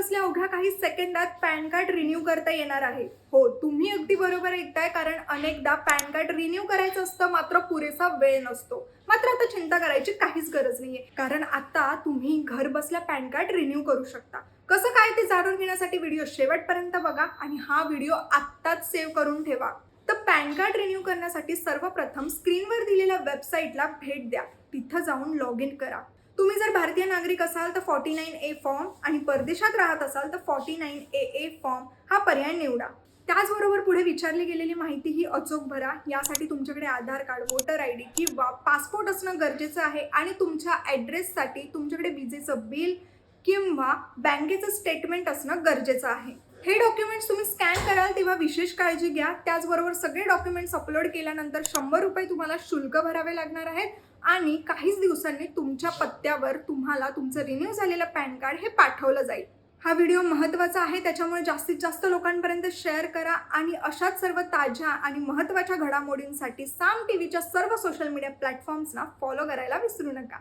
बसल्या अवघ्या काही सेकंदात पॅन कार्ड रिन्यू करता येणार आहे. हो तुम्ही अगदी बरोबर ऐकताय कारण अनेकदा पॅन कार्ड रिन्यू करायचं असतं मात्र पुरेसा वेळ नसतो. मात्र आता चिंता करायची काहीच गरज नाहीये. कारण आता तुम्ही घर बसल्या पॅन कार्ड रिन्यू करू शकता. कसं काय ते जाणून घेण्यासाठी व्हिडिओ शेवटपर्यंत बघा आणि हा व्हिडिओ आत्ताच सेव्ह करून ठेवा. तर पॅन कार्ड रिन्यू करण्यासाठी सर्वप्रथम स्क्रीनवर दिलेल्या वेबसाईटला भेट द्या. तिथं जाऊन लॉग इन करा. तुम्ही जर भारतीय नागरिक असाल तर फॉर्टी नाईन ए फॉर्म आणि परदेशात राहत असाल तर forty nine A A form हा पर्याय निवडा. त्याचबरोबर पुढे विचारली गेलेली माहिती ही अचूक भरा. यासाठी तुमच्याकडे Aadhaar card voter I D किंवा पासपोर्ट असणं गरजेचं आहे आणि तुमच्या ॲड्रेससाठी तुमच्याकडे विजेचं बिल किंवा बँकेचं स्टेटमेंट असणं गरजेचं आहे. हे डॉक्युमेंट्स तुम्ही स्कॅन कराल तेव्हा विशेष काळजी घ्या. त्याचबरोबर सगळे डॉक्युमेंट्स अपलोड केल्यानंतर शंभर रुपये तुम्हाला शुल्क भरावे लागणार आहेत. आणि काहीच दिवसांनी तुमच्या पत्त्यावर तुम्हाला तुमचं रिन्यू झालेलं पॅन कार्ड हे पाठवलं जाईल. हा व्हिडिओ महत्त्वाचा आहे त्याच्यामुळे जास्तीत जास्त लोकांपर्यंत शेअर करा आणि अशाच सर्व ताज्या आणि महत्त्वाच्या घडामोडींसाठी साम टी व्हीच्या सर्व सोशल मीडिया प्लॅटफॉर्म्सना फॉलो करायला विसरू नका.